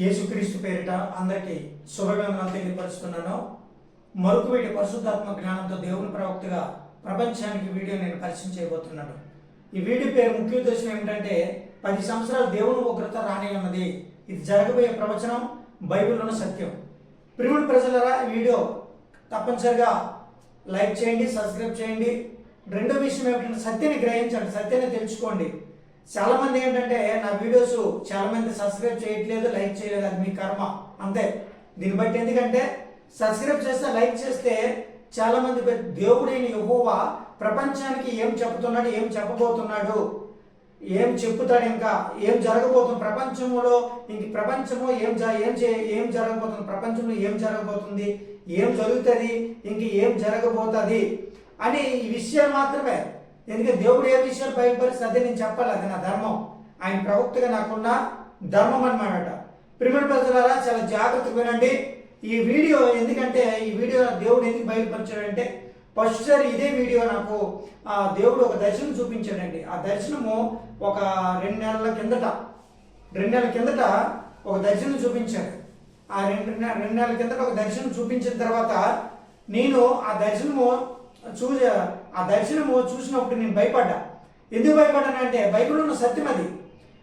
యేసుక్రీస్తు పేరిట అందరికీ శుభవందనాలు తెలియపరుస్తున్నాను. మరొక వీటి పరిశుద్ధాత్మ జ్ఞానంతో దేవుని ప్రవక్తగా ప్రపంచానికి వీడియో నేను పరిచయం చేయబోతున్నాను. ఈ వీడియో పేరు ముఖ్య ఉద్దేశం ఏమిటంటే పది సంవత్సరాలు దేవుని ఉగ్రత రాని ఉన్నది. ఇది జరగబోయే ప్రవచనం బైబిల్లోని సత్యం. ప్రిముడు ప్రజలరా ఈ వీడియో తప్పనిసరిగా లైక్ చేయండి సబ్స్క్రైబ్ చేయండి. రెండో విషయం ఏమిటంటే సత్యాన్ని గ్రహించండి సత్యాన్ని తెలుసుకోండి. చాలా మంది ఏంటంటే నా వీడియోస్ చాలా మంది సబ్స్క్రైబ్ చేయట్లేదు లైక్ చేయలేదు అది మీ కర్మ. అంతే. దీన్ని బట్టి ఎందుకంటే సబ్స్క్రైబ్ చేస్తే లైక్ చేస్తే చాలా మంది పెద్ద దేవుడైన యహోవా ప్రపంచానికి ఏం చెప్తున్నాడు ఏం చెప్పబోతున్నాడు? ఏం చెప్పుతాడు ఇంకా? ఏం జరగబోతుంది ప్రపంచంలో? ఇంక ప్రపంచము ఏం జ ఏం చే ఏం జరగబోతుంది? ప్రపంచంలో ఏం జరగబోతుంది? ఏం జరుగుతుంది? ఇంక ఏం జరగబోతుంది? అని ఈ విషయాలు మాత్రమే. ఎందుకంటే దేవుడు ఏ విషయాలు బయలుపరిస్తే అదే నేను చెప్పాలి అది నా ధర్మం. ఆయన ప్రవక్తగా నాకున్న ధర్మం అనమాట ప్రిమిడ ప్రజలారా చాలా జాగ్రత్తగా వినండి. ఈ వీడియో ఎందుకంటే ఈ వీడియో దేవుడు ఎందుకు బయలుపరిచాడంటే ఫస్ట్ సారి ఇదే వీడియో నాకు ఆ దేవుడు ఒక దర్శనం చూపించాడండి. ఆ దర్శనము ఒక రెండు నెలల కిందట రెండు నెలల కిందట ఒక దర్శనం చూపించాడు. ఆ రెండు రెండు నెలల కిందట ఒక దర్శనం చూపించిన తర్వాత నేను ఆ దర్శనము చూసి ఆ దర్శనము చూసినప్పుడు నేను భయపడ్డా. ఎందుకు భయపడ్డానంటే బైబిల్లో ఉన్న సత్యం అది.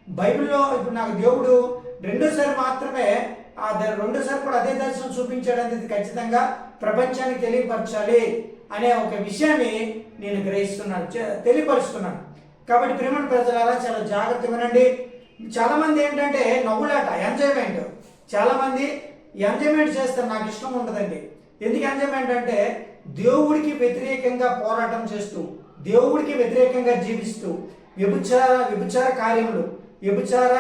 బైబిల్లో ఇప్పుడు నాకు దేవుడు రెండోసారి మాత్రమే ఆ ద- రెండోసారి కూడా అదే దర్శనం చూపించాడు అనేది ఖచ్చితంగా ప్రపంచానికి తెలియపరచాలి అనే ఒక విషయాన్ని నేను గ్రహిస్తున్నాను తెలియపరుస్తున్నాను. కాబట్టి ప్రేమ ప్రజలారా చాలా జాగ్రత్తగా వినండి. చాలామంది ఏంటంటే నవ్వులాట ఎంజాయ్మెంట్. చాలామంది ఎంజాయ్మెంట్ చేస్తారు నాకు ఇష్టం ఉండదండి. ఎందుకు ఎంజాయ్మెంట్ అంటే దేవుడికి వ్యతిరేకంగా పోరాటం చేస్తూ దేవుడికి వ్యతిరేకంగా జీవిస్తూ వ్యభిచార వ్యభిచార కార్యములు వ్యభిచార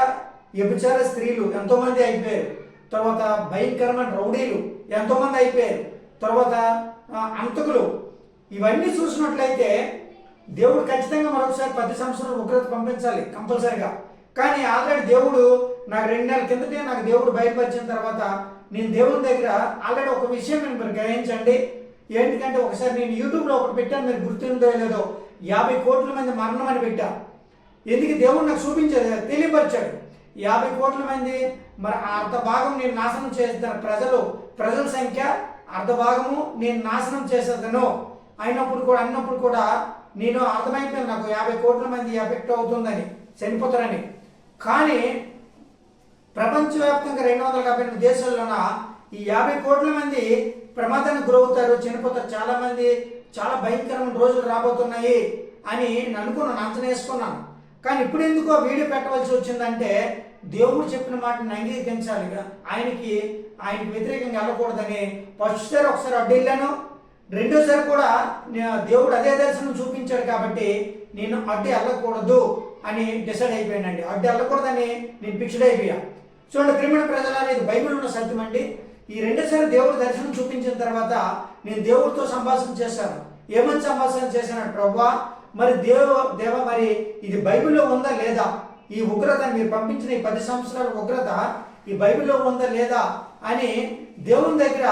వ్యభిచార స్త్రీలు ఎంతోమంది అయిపోయారు. తర్వాత భయంకరమైన రౌడీలు ఎంతోమంది అయిపోయారు. తర్వాత అంతకులు. ఇవన్నీ చూసినట్లయితే దేవుడు ఖచ్చితంగా మరొకసారి పది సంవత్సరాలు ఉగ్రత పంపించాలి కంపల్సరిగా. కానీ ఆల్రెడీ దేవుడు నాకు రెండు నెలల కిందటే నాకు దేవుడు బయటపరిచిన తర్వాత నేను దేవుని దగ్గర ఆల్రెడీ ఒక విషయం నేను మీరు గ్రహించండి ఏంటికంటే ఒకసారి నేను యూట్యూబ్లో ఒకటి పెట్టాను మీరు గుర్తుందో లేదో. యాభై కోట్ల మంది మరణం అని పెట్టా. ఎందుకు? దేవుడు నాకు చూపించాడు తెలియపరిచాడు. యాభై కోట్ల మంది మరి అర్ధ భాగం నేను నాశనం చేస్తాను ప్రజలు ప్రజల సంఖ్య అర్ధ భాగము నేను నాశనం చేసేదను. అయినప్పుడు కూడా అన్నప్పుడు కూడా నేను అర్థమైపోయింది నాకు యాభై కోట్ల మంది ఎఫెక్ట్ అవుతుందని చనిపోతారని. కానీ ప్రపంచవ్యాప్తంగా రెండు వందల యాభై ఎనిమిది దేశాల్లోన ఈ యాభై కోట్ల మంది ప్రమాదానికి గురవుతారు చనిపోతారు. చాలా మంది చాలా భయంకరమైన రోజులు రాబోతున్నాయి అని నేను అనుకున్నాను అంచనా వేసుకున్నాను. కానీ ఇప్పుడు ఎందుకు ఆ వీడియో పెట్టవలసి వచ్చిందంటే దేవుడు చెప్పిన మాటని అంగీకరించాలి. ఆయనకి ఆయనకి వ్యతిరేకంగా వెళ్ళకూడదని ఫస్ట్సారి ఒకసారి అడ్డు వెళ్ళాను. రెండోసారి కూడా దేవుడు అదే దర్శనం చూపించాడు కాబట్టి నేను అడ్డు వెళ్ళకూడదు అని డిసైడ్ అయిపోయానండి. అడ్డు వెళ్ళకూడదని నేను ఫిక్స్డ్ అయిపోయా. చూడండి క్రిమినల్ ప్రజలారా ఇది బైబిల్ ఉన్న సత్యం అండి. ఈ రెండోసారి దేవుడు దర్శనం చూపించిన తర్వాత నేను దేవుడితో సంభాషణ చేశాను. ఏమని సంభాషణ చేశాను ప్రభా మరి దేవ దేవ మరి ఇది బైబిల్లో ఉందా లేదా? ఈ ఉగ్రత మీరు పంపించిన ఈ పది సంవత్సరాల ఉగ్రత ఈ బైబిల్లో ఉందా లేదా? అని దేవుని దగ్గర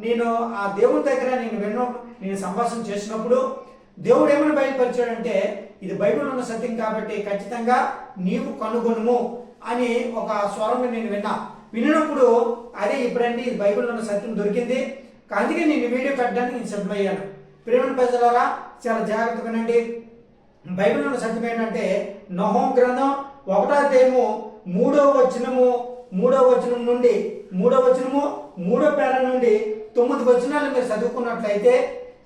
నేను ఆ దేవుని దగ్గర నేను విన్న నేను సంభాషణ చేసినప్పుడు దేవుడు ఏమని బయలుపరిచాడంటే ఇది బైబిల్ ఉన్న సత్యం కాబట్టి ఖచ్చితంగా నీవు కనుగొనుము అని ఒక స్వరంలో నేను విన్నా. వినినప్పుడు అదే ఇప్పుడండి ఇది బైబిల్లో ఉన్న సత్యం దొరికింది. అందుకే నేను వీడియో పెట్టడానికి నేను సిద్ధమయ్యాను. ప్రేమ ప్రజలారా చాలా జాగ్రత్తగా వినండి బైబిల్లో ఉన్న సత్యం ఏంటంటే నహోం గ్రంథం ఒకటో అధ్యాయము మూడో వచనము మూడో వచనం నుండి మూడో వచనము మూడో పేర నుండి తొమ్మిది వచనాలు మీరు చదువుకున్నట్లయితే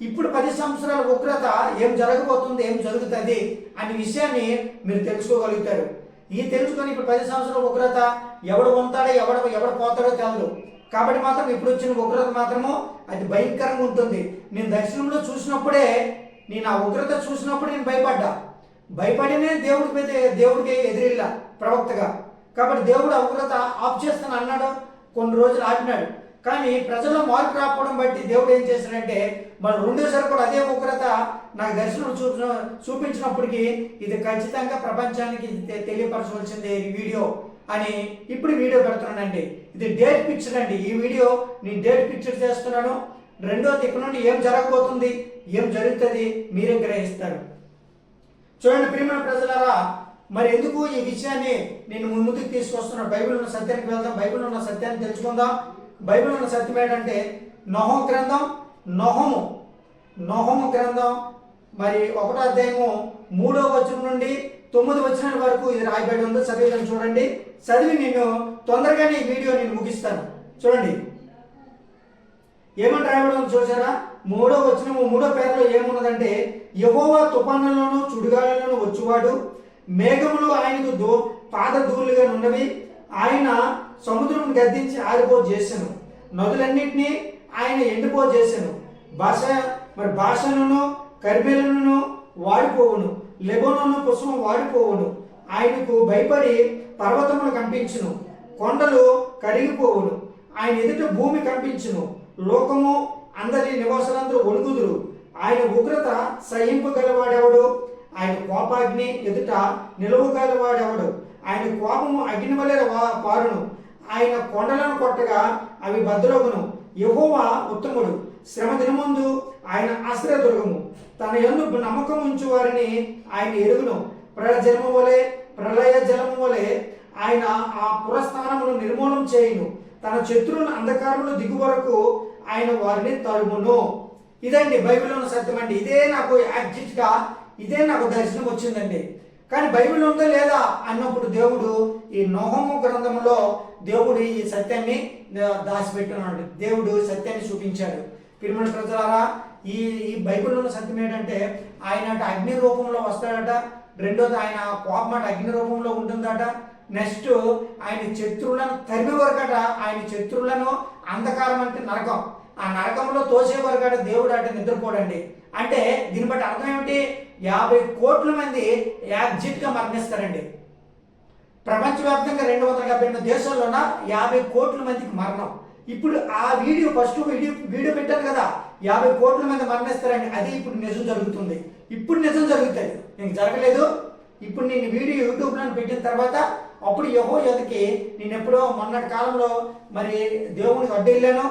ఇప్పుడు పది సంవత్సరాల ఉగ్రత ఏం జరగబోతుంది ఏం జరుగుతుంది అనే విషయాన్ని మీరు తెలుసుకోగలుగుతారు. ఈ తెలుసుకొని ఇప్పుడు పది సంవత్సరాల ఉగ్రత ఎవడు ఉంటాడో ఎవడ ఎవడు పోతాడో తెలదు. కాబట్టి మాత్రం ఇప్పుడు వచ్చిన ఉగ్రత మాత్రము అది భయంకరంగా ఉంటుంది. నేను దర్శనంలో చూసినప్పుడే నేను ఆ ఉగ్రత చూసినప్పుడు నేను భయపడ్డా. భయపడినే దేవుడి మీద దేవుడికి ఎదిరిల్లా ప్రవక్తగా. కాబట్టి దేవుడు ఆ ఉగ్రత ఆఫ్ చేస్తాను అన్నాడు కొన్ని రోజులు ఆపినాడు. కానీ ప్రజల్లో మార్పు రాకపోవడం బట్టి దేవుడు ఏం చేశాడంటే మన రెండోసారి కూడా అదే ఉగ్రత నాకు దర్శనం చూ చూపించినప్పటికీ ఇది ఖచ్చితంగా ప్రపంచానికి ఇది తెలియపరచవలసిందే ఈ వీడియో అని ఇప్పుడు వీడియో పెడుతున్నానండి. ఇది డేట్ పిక్చర్ అండి. ఈ వీడియో నేను డేట్ పిక్చర్ చేస్తున్నాను. రెండోది ఇక్కడ నుండి ఏం జరగబోతుంది ఏం జరుగుతుంది మీరే గ్రహిస్తారు. చూడండి ప్రియమైన ప్రజలారా మరి ఎందుకు ఈ విషయాన్ని నేను ముందుకు తీసుకొస్తున్నాను బైబిల్ ఉన్న సత్యానికి వెళ్దాం బైబిల్ ఉన్న సత్యాన్ని తెలుసుకుందాం. బైబిల్ ఉన్న సత్యం ఏంటంటే నొహం గ్రంథం నొహము. నొహము గ్రంథం మరి ఒకటో అధ్యాయము మూడో వచనం నుండి తొమ్మిది వచనాల వరకు ఇది రాయబడి ఉందో. చదివిదని చూడండి. చదివి నేను తొందరగానే ఈ వీడియో నేను ముగిస్తాను. చూడండి. ఏమని రాయబడి ఉందో చూసారా? మూడో వచనము మూడో పేరులో ఏమున్నదంటే యహోవా తుఫానులను చుడుగాలను వచ్చువాడు. మేఘములు ఆయనకు దో పాదధూళిగా ఉన్నవి. ఆయన సముద్రం గద్దించి ఆరిపో చేశాను నదులన్నింటినీ ఆయన ఎండిపో చేశాను భాష మరి భాషలను కరిమేలను వాడిపోవును. లెబోనను పుష్పం వాడిపోవును. ఆయనకు భయపడి పర్వతములు కంపించును. కొండలు కరిగిపోవును. ఆయన ఎదుట భూమి కంపించును. లోకము అందరి నివాసులందరూ వణుకుదురు. ఆయన ఉగ్రత సహింపగలవాడెవడు ఆయన కోపాగ్ని ఎదుట నిలవగలవాడెవడు? ఆయన కోపము అగ్ని వలె వా- పారును. ఆయన కొండలను కొట్టగా అవి భద్రగును యహోవా ఉత్తముడు. శ్రమ దినముందు ఆయన ఆశ్రయదుర్గము తన ఎందు నమ్మకం ఉంచు వారిని ఆయన ఎరుగును. ప్రజలము వలె ప్రళయ జలము వలె ఆయన ఆ పురస్థానమును నిర్మూలన చేయును. తన శత్రువుల అంధకారములు దిగు వరకు ఆయన వారిని తరుమును. ఇదండి బైబిల్లో ఉన్న సత్యం అండి. ఇదే నాకు యాక్జిట్ ఇదే నాకు దర్శనం వచ్చిందండి. కానీ బైబిల్ ఉందా లేదా అన్నప్పుడు దేవుడు ఈ నోహము గ్రంథంలో దేవుడు ఈ సత్యాన్ని దాచిపెట్టున్నాడు దేవుడు సత్యాన్ని చూపించాడు. పిరుమల ప్రజలారా ఈ ఈ బైబిల్లో సత్యం ఏంటంటే ఆయన అగ్ని రూపంలో వస్తాడట రెండోది ఆయన కోపం అగ్ని రూపంలో ఉంటుందట. నెక్స్ట్ ఆయన శత్రువులను తరిమి వరకట ఆయన శత్రువులను అంధకారం అంటే నరకం. ఆ నరకంలో తోసే వరకట దేవుడు అట నిద్రపోడండి. అంటే దీన్ని బట్టి అర్థం ఏమిటి? యాభై కోట్ల మంది యాగ్జిట్గా మరణిస్తారండి. ప్రపంచవ్యాప్తంగా రెండు వందల డెబ్బై ఎనిమిది దేశాల్లోన యాభై కోట్ల మందికి మరణం. ఇప్పుడు ఆ వీడియో ఫస్ట్ వీడియో వీడియో పెట్టారు కదా యాభై కోట్ల మంది మరణిస్తారని అది ఇప్పుడు నిజం జరుగుతుంది. ఇప్పుడు నిజం జరుగుతుంది. నేను జరగలేదు. ఇప్పుడు నేను వీడియో యూట్యూబ్లో పెట్టిన తర్వాత అప్పుడు యహో ఎదకి నేను ఎప్పుడో మొన్నటి కాలంలో మరి దేవుడికి అడ్డెళ్ళాను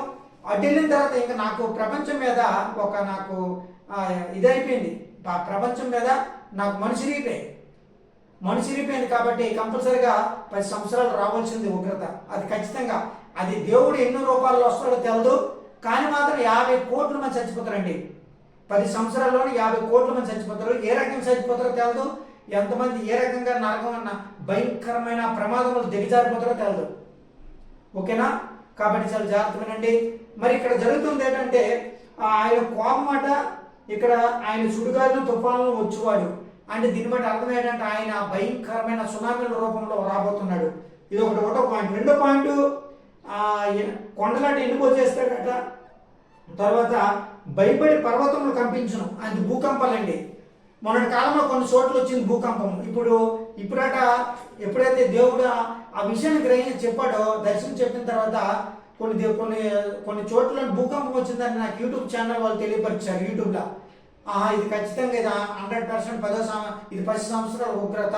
అడ్డెళ్ళిన తర్వాత ఇంకా నాకు ప్రపంచం మీద ఒక నాకు ఇదైపోయింది. ఆ ప్రపంచం మీద నాకు మనిషి రీపే మనిషి అయిపోయింది కాబట్టి కంపల్సరిగా పది సంవత్సరాలు రావాల్సింది ఉగ్రత. అది ఖచ్చితంగా. అది దేవుడు ఎన్నో రూపాయల్లో వస్తాడో తెలదు. కానీ మాత్రం యాభై కోట్ల మంది చచ్చిపోతారండి. పది సంవత్సరాల్లోనే యాభై కోట్ల మంది చచ్చిపోతారు. ఏ రకంగా చచ్చిపోతారో తెలదు. ఎంతమంది ఏ రకంగా నరకమన్న భయంకరమైన ప్రమాదములు దిగజారిపోతారో తెలదు. ఓకేనా? కాబట్టి చాలా జాగ్రత్తగానండి మరి ఇక్కడ జరుగుతుంది ఏంటంటే ఆయన కోపమాట ఇక్కడ ఆయన సుడిగాలను తుఫాన్లను వచ్చేవాడు. అంటే దీన్ని బట్టి అర్థమయ్యేటంటే ఆయన భయంకరమైన సునామీల రూపంలో రాబోతున్నాడు. ఇది ఒకటి ఒకటో పాయింట్. రెండో పాయింట్ ఆ, ఎందుకు వచ్చేస్తాడట? తర్వాత భయపడి పర్వతములు కంపించను. అది భూకంపాలండి మొన్నటి కాలంలో కొన్ని చోట్ల వచ్చింది భూకంపం ఇప్పుడు ఇప్పుడట ఎప్పుడైతే దేవుడు ఆ- విషయాన్ని గ్రహించి చెప్పాడో దర్శనం చెప్పిన తర్వాత కొన్ని కొన్ని కొన్ని చోట్ల భూకంపం వచ్చిందని నాకు యూట్యూబ్ ఛానల్ వాళ్ళు తెలియపరిచారు యూట్యూబ్లో. ఆహా ఇది ఖచ్చితంగా ఇది హండ్రెడ్ పర్సెంట్ పదో సం- ఇది పది సంవత్సరాల ఉగ్రత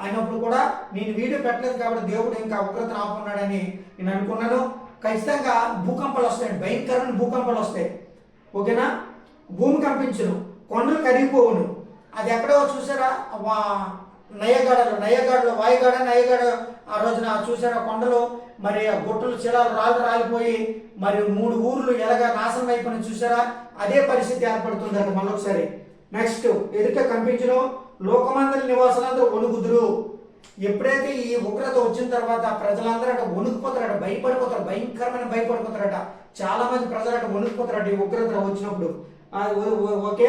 అయినప్పుడు కూడా నేను వీడియో పెట్టలేదు కాబట్టి దేవుడు ఇంకా ఉగ్రత ఆపుకున్నాడని నేను అనుకున్నాను. ఖచ్చితంగా భూకంపాలు వస్తాయండి భయంకరమైన భూకంపాలు వస్తాయి. ఓకేనా? భూమి కంపించును కొండలు కరిగిపోవును. అది ఎక్కడో చూసారా? నయగాడలు నయ్యగాడలో నయ్యగాడలో వాయుగాడ నయగాడ. ఆ రోజున చూసారా కొండలు మరి ఆ గుట్టలు శిలాలు రాళ్ళు రాలిపోయి మరి మూడు ఊర్లు ఎలాగా నాశనం అయిపోయిన చూసారా? అదే పరిస్థితి ఏర్పడుతుందండి మళ్ళొకసారి. నెక్స్ట్ ఎదుట కంపించడం లోకమందరి నివాసులందరూ వణుకుదురు. ఎప్పుడైతే ఈ ఉగ్రత వచ్చిన తర్వాత ప్రజలందరూ అట వణుకుపోతారట భయపడిపోతారు భయంకరమైన భయపడిపోతారట. చాలా మంది ప్రజలు అట వణుకుపోతారట ఈ ఉగ్రత వచ్చినప్పుడు. ఓకే?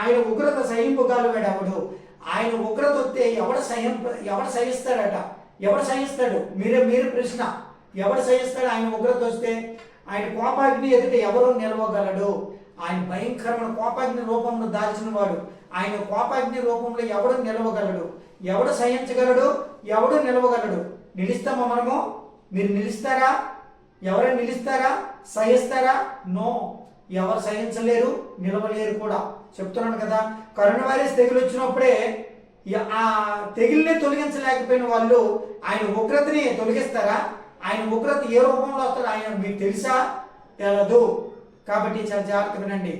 ఆయన ఉగ్రత సహింపగలవాడు అప్పుడు ఆయన ఉగ్రత వస్తే ఎవడు సహింప ఎవడు సహిస్తాడట? ఎవడు సహిస్తాడు? మీరే మీరు ప్రశ్న. ఎవడు సహిస్తాడు ఆయన ఉగ్రత వస్తే ఆయన కోపాగ్ని ఎదుట ఎవరు నిలవగలడు? ఆయన భయంకరమైన కోపాగ్ని రూపంలో దాల్చిన వాడు. ఆయన కోపాగ్ని రూపంలో ఎవడు నిలవగలడు? ఎవడు సహించగలడు? ఎవడు నిలవగలడు? నిలుస్తామా మనము? మీరు నిలుస్తారా? ఎవరైనా నిలుస్తారా? సహిస్తారా? నో. ఎవరు సహించలేరు? నిలవలేరు కూడా. చెప్తున్నాను కదా కరోనా వైరస్ తెగులు వచ్చినప్పుడే ఆ తెగుల్ని తొలగించలేకపోయిన వాళ్ళు ఆయన ఉగ్రతని తొలగిస్తారా? ఆయన ఉగ్రత ఏ రూపంలో వస్తాడు ఆయన మీకు తెలుసా? తెలదు. కాబట్టి చాలా జాగ్రత్త వినండి.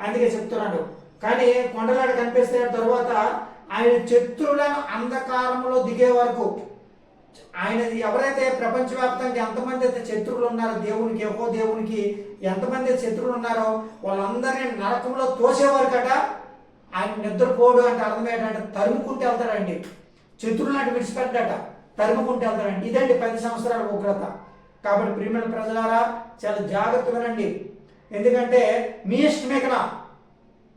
అందుకే చెప్తున్నాడు కానీ కొండలాడ కనిపిస్తున్న తర్వాత ఆయన శత్రువులను అంధకారంలో దిగే వరకు ఆయన ఎవరైతే ప్రపంచవ్యాప్తంగా ఎంతమంది అయితే శత్రువులు ఉన్నారో దేవునికి ఒక్కో దేవునికి ఎంతమంది అయితే శత్రువులు ఉన్నారో వాళ్ళందరినీ నరకంలో తోసేవారు కదా ఆయన నిద్రపోడు అంటే అర్థం ఏంటంటే తరుముకుంటూ వెళ్తాడండి. శత్రువులు అంటే విడిచిపెట్టట తరుముకుంటూ వెళ్తాడండి. ఇదండి పది సంవత్సరాల ఉగ్రత. కాబట్టి ప్రియమైన ప్రజలారా చాలా జాగ్రత్తగా రండి ఎందుకంటే మీ ఇష్టమే కదా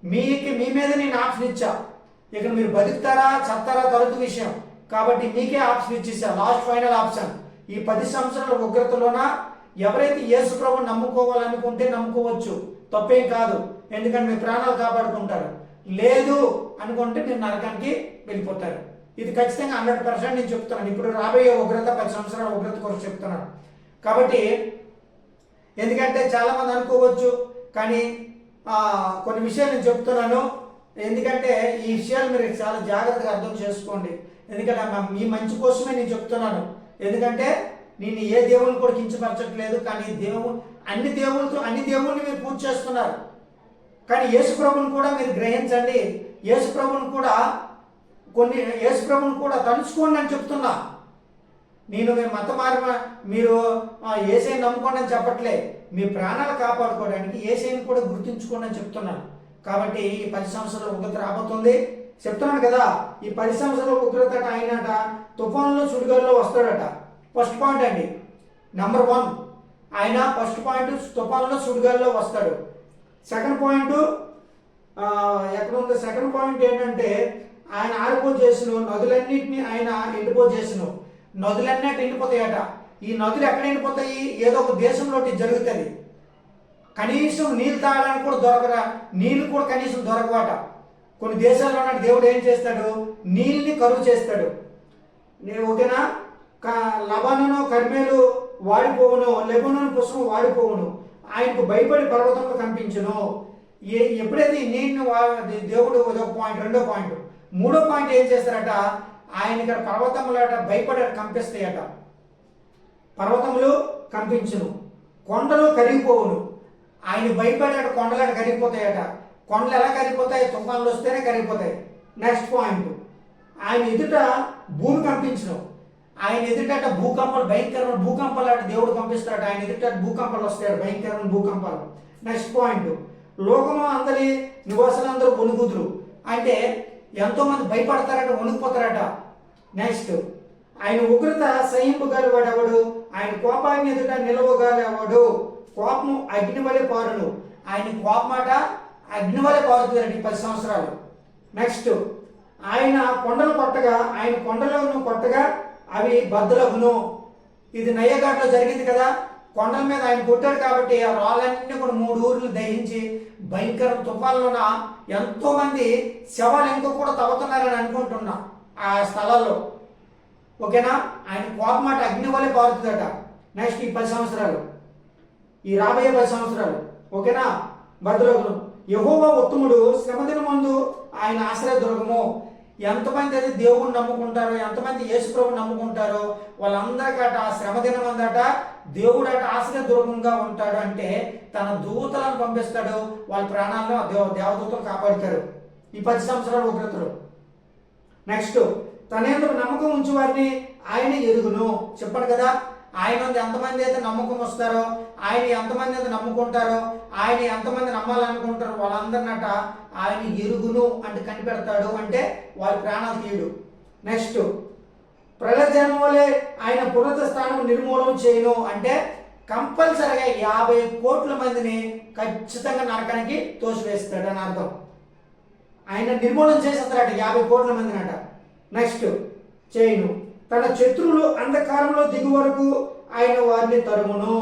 మీకు మీ మీద నేను ఆప్షన్ ఇచ్చా. ఇక్కడ మీరు బతుకుతారా చస్తారా తరుతు విషయం. కాబట్టి మీకే ఆప్షన్ ఇచ్చేసా. Last final option. ఈ పది సంవత్సరాల ఉగ్రతలోన? ఎవరైతే యేసు ప్రభు నమ్ముకోవాలనుకుంటే నమ్ముకోవచ్చు. తప్పేం కాదు. ఎందుకంటే మీ ప్రాణాలు కాపాడుకుంటారు. లేదు అనుకుంటే మీరు నరకానికి వెళ్ళిపోతారు. ఇది ఖచ్చితంగా హండ్రెడ్ పర్సెంట్ నేను చెప్తున్నాను. ఇప్పుడు రాబోయే ఉగ్రత పది సంవత్సరాల ఉగ్రత కొరకు చెప్తున్నాను. కాబట్టి ఎందుకంటే చాలా మంది అనుకోవచ్చు కానీ కొన్ని విషయాలు నేను చెప్తున్నాను. ఎందుకంటే ఈ విషయాలు మీరు చాలా జాగ్రత్తగా అర్థం చేసుకోండి. ఎందుకంటే మీ మంచి కోసమే నేను చెప్తున్నాను. ఎందుకంటే నేను ఏ దేవుని కూడా కించపరచట్లేదు కానీ దేవుడు అన్ని దేవులతో అన్ని దేవుళ్ళని మీరు పూజ చేస్తున్నారు. కానీ యేసుప్రభుని కూడా మీరు గ్రహించండి. యేసుప్రభుని కూడా కొన్ని యేసుప్రభుని కూడా తలుచుకోండి అని చెప్తున్నా. నేను మీ మత మార్మ మీరు ఆ, నమ్ముకోండి అని చెప్పట్లే. మీ ప్రాణాలు కాపాడుకోవడానికి ఏసైని కూడా గుర్తించుకోండి అని చెప్తున్నాను. కాబట్టి ఈ పది సంవత్సరాల ఉగ్రత రాబోతుంది. చెప్తున్నాను కదా ఈ పది సంవత్సరాల ఉగ్రత ఆయనట తుఫాన్లో సుడిగాల్లో వస్తాడట. ఫస్ట్ పాయింట్ అండి. నెంబర్ వన్ ఆయన ఫస్ట్ పాయింట్ తుఫాన్లో సుడిగాల్లో వస్తాడు. సెకండ్ పాయింట్ ఎక్కడ ఉంది? సెకండ్ పాయింట్ ఏంటంటే ఆయన ఆరిపో చేసిన నదులన్నింటినీ ఆయన ఎండిపో చేసిన నదులన్నీ ఎండిపోతాయట. ఈ నదులు ఎక్కడ ఎండిపోతాయి? ఏదో ఒక దేశంలోటి జరుగుతుంది కనీసం నీళ్ళు తాగడానికి కూడా దొరకరా? నీళ్ళు కూడా కనీసం దొరకవాట. కొన్ని దేశాల్లో ఉన్న దేవుడు ఏం చేస్తాడు? నీళ్ళని కరువు చేస్తాడు. నేను ఓకేనా? క- కర్మేలు వాడిపోవును లెబనను పుష్పం వాడిపోవును. ఆయనకు భయపడి పర్వతంలో కనిపించను ఏ ఎప్పుడైతే ఈ నీటిని వా- దేవుడు ఒక పాయింట్ రెండో పాయింట్ మూడో పాయింట్ ఏం చేస్తారట? ఆయన ఇక్కడ పర్వతములట భయపడి కంపిస్తాయట. పర్వతములు కంపించును. కొండలు కరిగిపోవును. ఆయన భయపడాడ కొండలు కరిగిపోతాయట. కొండలు ఎలా కరిగిపోతాయి? తుఫాన్లు వస్తేనే కరిగిపోతాయి. నెక్స్ట్ పాయింట్ ఆయన ఎదుట భూమి కంపించడం ఆయన ఎదుట భూకంపాలు భయంకరమైన భూకంపాలు అంటే దేవుడు పంపిస్తాడు. ఆయన ఎదుట భూకంపాలు వస్తాడు భయంకరమైన భూకంపాలు. నెక్స్ట్ పాయింట్ లోకము అందరి నివాసులందరూ వణుకుదురు. అంటే ఎంతోమంది భయపడతారట వణుకుపోతారట. నెక్స్ట్ ఆయన ఉగ్రత సహింపగలవాడు ఎవడు ఆయన కోపాన్ని ఎదుట నిలవగలవాడు. కోపము అగ్ని వలె పారును. ఆయన కోపమాట అగ్ని వలె పారుతుందండి ఈ పది సంవత్సరాలు. నెక్స్ట్ ఆయన కొండలు కొట్టగా ఆయన కొండలను కొట్టగా అవి బద్దలగును ఇది నయ్యఘాట్లో జరిగింది కదా? కొండల మీద ఆయన కొట్టాడు కాబట్టి ఆ రాళ్ళన్నీ కూడా మూడు ఊర్లు దహించి భయంకర తుఫాన్లోన ఎంతోమంది శవాలు ఇంకో కూడా తవ్వుతున్నారని అనుకుంటున్నా ఆ స్థలాల్లో. ఓకేనా? ఆయన కోపమాట అగ్ని వల్లే పారుతుందట. నెక్స్ట్ ఈ పది సంవత్సరాలు. ఈ రాబోయే పది సంవత్సరాలు. ఓకేనా? భద్రగును. యహోవా ఉత్తముడు శ్రమదిన ముందు ఆయన ఆశ్రయ దుర్గము. ఎంతమంది అయితే దేవుణ్ణి నమ్ముకుంటారో ఎంతమంది యేసుప్రభు నమ్ముకుంటారో వాళ్ళందరికట ఆ శ్రమదినం అందట దేవుడు అట ఆశ్రయ దుర్గంగా ఉంటాడు అంటే తన దూతలను పంపిస్తాడు. వాళ్ళ ప్రాణాలను దేవ దేవదూతలు కాపాడుతారు. ఈ పది సంవత్సరాల ఉగ్రతలు నెక్స్ట్ తనేందుకు నమ్మకం ఉంచి వారిని ఆయన ఎరుగును. చెప్పాడు కదా ఆయన ఎంతమంది అయితే నమ్మకం వస్తారో ఆయన ఎంతమంది అయితే నమ్ముకుంటారో ఆయన ఎంతమంది నమ్మాలనుకుంటారో వాళ్ళందరినట ఆయన ఎరుగును అంటే కనిపెడతాడు. అంటే వాళ్ళ ప్రాణాలు తీయడు. నెక్స్ట్ ప్రజల ఆయన పునత స్థానం నిర్మూలన చేయను. అంటే కంపల్సరిగా యాభై కోట్ల మందిని ఖచ్చితంగా నరకానికి తోసివేస్తాడు అని అర్థం. ఆయన నిర్మూలన చేసేస్తారట యాభై కోట్ల మందిని అట నెక్స్ట్ చేయను. తన శత్రువులు అంధకారంలో దిగు వరకు ఆయన వారిని తరుమును.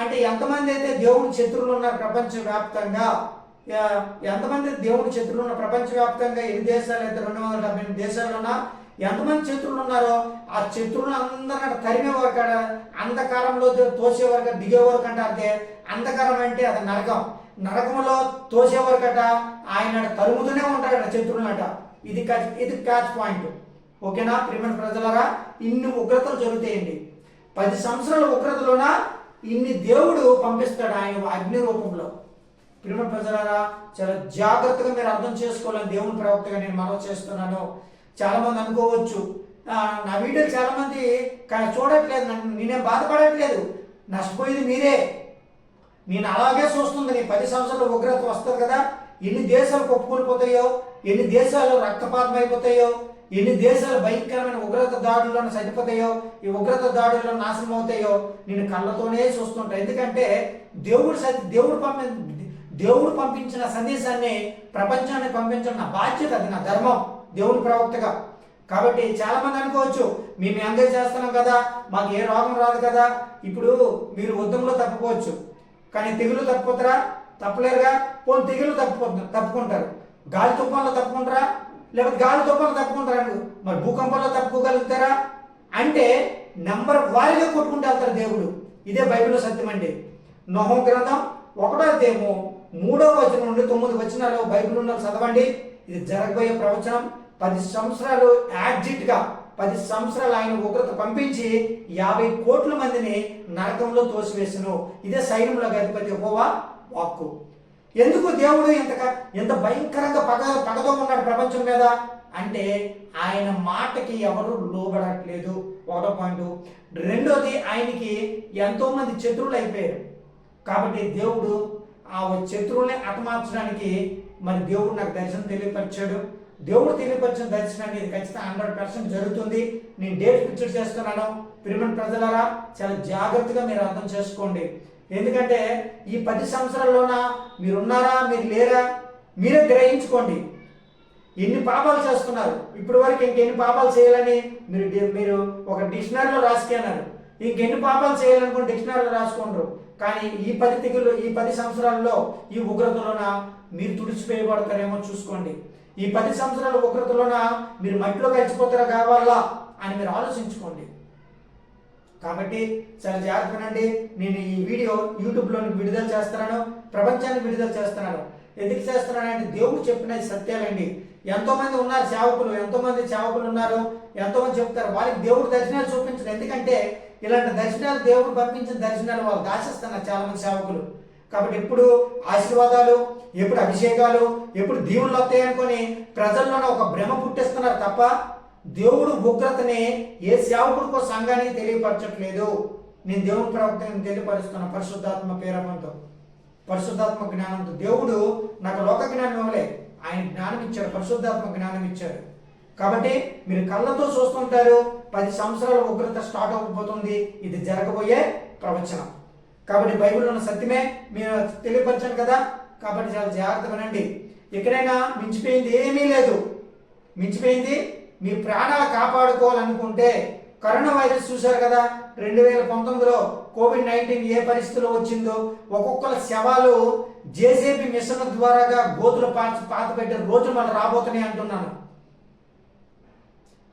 అంటే ఎంతమంది అయితే దేవుడి శత్రువులు ఉన్నారు ప్రపంచవ్యాప్తంగా ఎంతమంది దేవుడి శత్రువులు ఉన్న ప్రపంచవ్యాప్తంగా ఎన్ని దేశాలు అయితే రెండు వందల డెబ్బై ఎనిమిది దేశాలున్నా ఎంతమంది శత్రువులు ఉన్నారో ఆ శత్రువులు అందరూ తరిమే వరకు అంధకారంలో తోసేవారు తోసే వరకు దిగే వరకు అంటే అంధకారం అంటే అది నరకం. నరకంలో తోసే వరకట ఆయన తరుముతూనే ఉంటాడట శత్రువులట ఇది catch- ఇది క్యాచ్ పాయింట్ ఓకేనా ప్రియమైన ప్రజలరా? ఇన్ని ఉగ్రతలు జరుగుతాయండి. పది సంవత్సరాల ఉగ్రతలోన? ఇన్ని దేవుడు పంపిస్తాడు ఆయన అగ్ని రూపంలో. ప్రిమ ప్రజలారా చాలా జాగ్రత్తగా మీరు అర్థం చేసుకోవాలని దేవుని ప్రవక్తగా నేను మనవి చేస్తున్నాను. చాలామంది అనుకోవచ్చు నా వీడియోలు చాలామంది చూడట్లేదు నన్ను నేనేం బాధపడట్లేదు నష్టపోయేది మీరే. నేను అలాగే చూస్తుంది నీ పది సంవత్సరాల ఉగ్రత వస్తుంది కదా ఎన్ని దేశాలు కొప్పుకూలిపోతాయో ఎన్ని దేశాలు రక్తపాతం అయిపోతాయో ఎన్ని దేశాలు భయంకరమైన ఉగ్రత దాడులను చనిపోతాయో ఈ ఉగ్రత దాడులను నాశనం అవుతాయో నేను కళ్ళతోనే చూస్తుంటా. ఎందుకంటే దేవుడు దేవుడు పంపి దేవుడు పంపించిన సందేశాన్ని ప్రపంచానికి పంపించడం నా బాధ్యత అది నా ధర్మం దేవుని ప్రవక్తగా. కాబట్టి చాలా మంది అనుకోవచ్చు మేము ఎంజాయ్ చేస్తున్నాం కదా మాకు ఏ రోగం రాదు కదా ఇప్పుడు మీరు ఉద్యమంలో తప్పుకోవచ్చు కానీ తెగులు తప్పుతారా తప్పలేరుగా పోనీ తెగులు తప్పు తప్పుకుంటారు. గాలి తుఫాన్లో తప్పుకుంటారా? లేకపోతే గాలి తుఫాన్లో తప్పుకుంటారా మరి భూకంపంలో తప్పుకోగలుగుతారా? అంటే నెంబర్ వారిగా కొట్టుకుంటూ వెళ్తారు దేవుడు. ఇదే బైబిల్లో సత్యం అండి. నహో గ్రంథం ఒకటో అధ్యాయము మూడో వచనం నుండి తొమ్మిది వచనాలు బైబిల్ ఉన్న చదవండి. ఇది జరగబోయే ప్రవచనం. పది సంవత్సరాలు యాక్జిట్గా పది సంవత్సరాలు ఆయన ఉగ్రత పంపించి యాభై కోట్ల మందిని నరకంలో తోసివేసను ఇదే సైన్యంలో అధిపతి హోవా వాక్కు. ఎందుకు దేవుడు ఇంత ఎంత భయంకరంగా పగ పగతో ఉన్నాడు ప్రపంచం మీద? అంటే ఆయన మాటకి ఎవరు లోబడట్లేదు. ఒకటో పాయింట్. రెండోది ఆయనకి ఎంతో మంది శత్రువులు అయిపోయారు. కాబట్టి దేవుడు ఆ శత్రువుల్ని హతమార్చడానికి మరి దేవుడు నాకు దర్శనం తెలియపరిచాడు. దేవుడు తెలియపరిచిన దర్శనాన్ని ఇది ఖచ్చితంగా హండ్రెడ్ పర్సెంట్ జరుగుతుంది. నేను డేట్ ఫిక్స్డ్ చేస్తున్నాను. ప్రిమన్ ప్రజలారా చాలా జాగ్రత్తగా మీరు అర్థం చేసుకోండి. ఎందుకంటే ఈ పది సంవత్సరాల్లోన మీరు ఉన్నారా మీరు లేరా మీరే గ్రహించుకోండి. ఎన్ని పాపాలు చేస్తున్నారు? ఇప్పటి వరకు ఇంకెన్ని పాపాలు చేయాలని మీరు మీరు ఒక డిక్షనరీలో రాసుకున్నారు ఇంకెన్ని పాపాలు చేయాలనుకుని డిక్షనరీలో రాసుకుంటారు కానీ ఈ పది తెగులు ఈ పది సంవత్సరాల్లో ఈ ఉగ్రతలోన మీరు తుడిచిపోయబడతారేమో చూసుకోండి. ఈ పది సంవత్సరాల ఉగ్రతలోన మీరు మట్టిలో కలిసిపోతారా కావాలా అని మీరు ఆలోచించుకోండి. కాబట్టి చాలా జాగ్రత్తనండి నేను ఈ వీడియో యూట్యూబ్లో విడుదల చేస్తున్నాను ప్రపంచానికి విడుదల చేస్తున్నాను. ఎందుకు చేస్తున్నానంటే దేవుడు చెప్పిన సత్యాలండి. ఎంతోమంది ఉన్నారు సేవకులు ఎంతోమంది సేవకులు ఉన్నారు ఎంతోమంది చెప్తారు వాళ్ళకి దేవుడు దర్శనాలు చూపించడం. ఎందుకంటే ఇలాంటి దర్శనాలు దేవుడు పంపించిన దర్శనాలు వాళ్ళు దాచేస్తున్నారు చాలామంది సేవకులు. కాబట్టి ఇప్పుడు ఆశీర్వాదాలు ఎప్పుడు అభిషేకాలు ఎప్పుడు దీవులు వస్తాయి అనుకొని ప్రజల్లోనే ఒక భ్రమ పుట్టిస్తున్నారు తప్ప దేవుడు ఉగ్రతని ఏ సేవకుడికో సంఘానికి తెలియపరచట్లేదు. నేను దేవుని ప్రవక్తని తెలియపరుస్తున్నా పరిశుద్ధాత్మ పేరమంతో పరిశుద్ధాత్మ జ్ఞానంతో. దేవుడు నాకు లోక జ్ఞానం ఇవ్వలే ఆయన జ్ఞానం ఇచ్చాడు పరిశుద్ధాత్మ జ్ఞానం ఇచ్చాడు. కాబట్టి మీరు కళ్ళతో చూస్తుంటారు పది సంవత్సరాల ఉగ్రత స్టార్ట్ అవ్వబోతుంది ఇది జరగబోయే ప్రవచనం. కాబట్టి బైబిల్లో ఉన్న సత్యమే మీరు తెలియపరచాను కదా కాబట్టి చాలా జాగ్రత్త వినండి. ఎక్కడైనా మించిపోయింది ఏమీ లేదు. మించిపోయింది మీ ప్రాణాలు కాపాడుకోవాలనుకుంటే కరోనా వైరస్ చూశారు కదా? రెండు వేల పంతొమ్మిదిలో కోవిడ్ నైన్టీన్ ఏ పరిస్థితిలో వచ్చిందో? ఒక్కొక్కల శవాలు జేసీబీ మిషన్ ద్వారాగా గోతులు పాత పాత పెట్టే రోజులు మళ్ళీ రాబోతున్నాయి అంటున్నాను.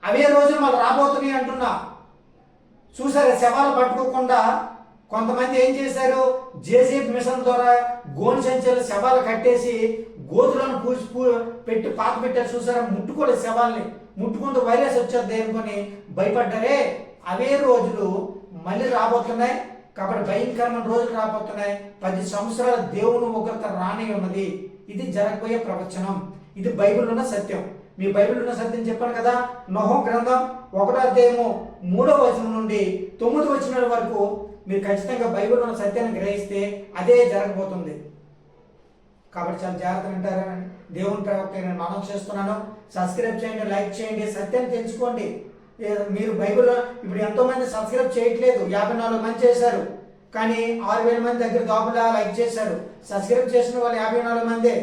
అవే రోజులు మళ్ళీ రాబోతున్నాయి అంటున్నా. చూసారు శవాలు పట్టుకోకుండా కొంతమంది ఏం చేశారు? జేసీబీ మిషన్ ద్వారా గోను సంచులు శవాలు కట్టేసి గోతులను పూసి పెట్టి పాత పెట్టారు. చూసారా ముట్టుకోలేదు శవాల్ని. ముట్టుకుంటూ వైరస్ వచ్చేది అనుకొని భయపడ్డారే అవే రోజులు మళ్ళీ రాబోతున్నాయి. కాబట్టి భయంకరమైన రోజులు రాబోతున్నాయి. పది సంవత్సరాల దేవుని ఉగ్రత రాని ఉన్నది. ఇది జరగబోయే ప్రవచనం. ఇది బైబిల్ ఉన్న సత్యం. మీ బైబిల్ ఉన్న సత్యం చెప్పాను కదా? నహో గ్రంథం ఒకటో అధ్యాయము మూడో వచనం నుండి తొమ్మిది వచనాల వరకు మీరు ఖచ్చితంగా బైబిల్ ఉన్న సత్యాన్ని గ్రహిస్తే అదే జరగబోతుంది. కాబట్టి చాలా జాగ్రత్త వింటారు దేవుని ప్రవక్త నేను మనం చేస్తున్నాను. సబ్స్క్రైబ్ చేయండి లైక్ చేయండి సత్యాన్ని తెలుసుకోండి. మీరు బైబిల్లో ఇప్పుడు ఎంతోమంది సబ్స్క్రైబ్ చేయట్లేదు. యాభై నాలుగు మంది చేశారు. కానీ ఆరు వేల మంది దగ్గర దాపులా లైక్ చేశారు. సబ్స్క్రైబ్ చేసిన వాళ్ళు యాభై నాలుగు మందే.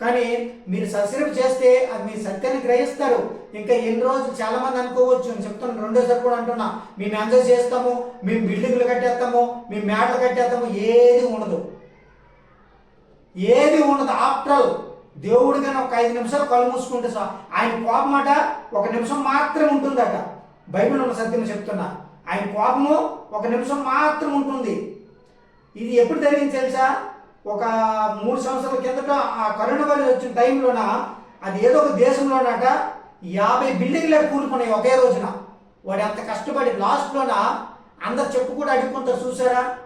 కానీ మీరు సబ్స్క్రైబ్ చేస్తే అది మీ సత్యాన్ని గ్రహిస్తారు. ఇంకా ఎన్ని రోజులు చాలా మంది అనుకోవచ్చు. నేను చెప్తాను రెండోసారి కూడా అంటున్నా. మేము ఎంజాయ్ చేస్తాము మేము బిల్డింగ్లు కట్టేస్తాము మేము మేడలు కట్టేస్తాము ఏది ఉండదు. ఏది ఉండదు. ఆఫ్టర్ దేవుడికైనా దేవుడు కానీ ఒక ఐదు నిమిషాలు కళ్ళు మూసుకుంటే సా- ఆయన కోపం ఒక నిమిషం మాత్రమే ఉంటుందట. బైబిల్ ఉన్న సత్యం చెప్తున్నా. ఆయన కోపము ఒక నిమిషం మాత్రం ఉంటుంది. ఇది ఎప్పుడు జరిగింది తెలుసా? ఒక మూడు సంవత్సరాల కిందట ఆ కరోనా వైరస్ వచ్చిన టైంలోన అది ఏదో ఒక దేశంలోనట యాభై బిల్డింగ్లే కూలుకున్నాయి ఒకే రోజున. వాడు అంత కష్టపడి లాస్ట్లోన అందరు చెప్పు కూడా అడుక్కుంటారు చూసారా?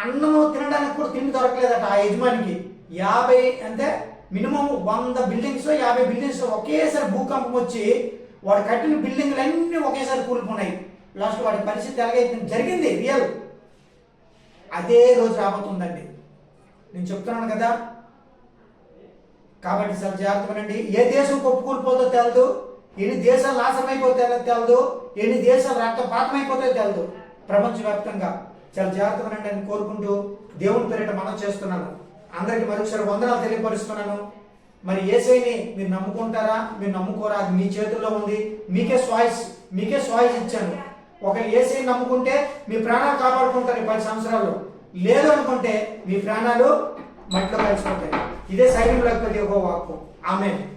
అన్నము తినడానికి కూడా తిండి దొరకలేదట ఆ యజమానికి. యాభై అంటే మినిమం వంద బిల్డింగ్స్ యాభై బిల్డింగ్స్ ఒకేసారి భూకంపం వచ్చి వాడు కట్టిన బిల్డింగ్లు అన్నీ ఒకేసారి కూలిపోయినాయి లాస్ట్ వాడి పరిస్థితి ఎలాగైతే జరిగింది రియల్. అదే రోజు రాబోతుందండి. నేను చెప్తున్నాను కదా. కాబట్టి చాలా జాగ్రత్తగానండి ఏ దేశం కొప్పుకూలిపోతో తెలదు ఎన్ని దేశాలు నాశనమైపోతే తెలదు ఎన్ని దేశాలు రక్తపాతమైపోతే తెలదు. ప్రపంచవ్యాప్తంగా. చాలా జాగ్రత్తగా ఉండండి అని కోరుకుంటూ దేవుని పేరిట మనం చేస్తున్నాను అందరికీ మరొకసారి వందనాలు తెలియపరుస్తున్నాను. మరి ఏసైని మీరు నమ్ముకుంటారా? మీరు నమ్ముకోరా? అది మీ చేతుల్లో ఉంది. మీకే స్వాయిస్ మీకే స్వాయిస్ ఇచ్చాను. ఒక ఏసై నమ్ముకుంటే మీ ప్రాణాలు కాపాడుకుంటారు పది సంవత్సరాలు లేదు అనుకుంటే మీ ప్రాణాలు మట్టిలో కలిసిపోతాయి ఇదే సైన్యంలో ఒక వాక్కు. ఆమె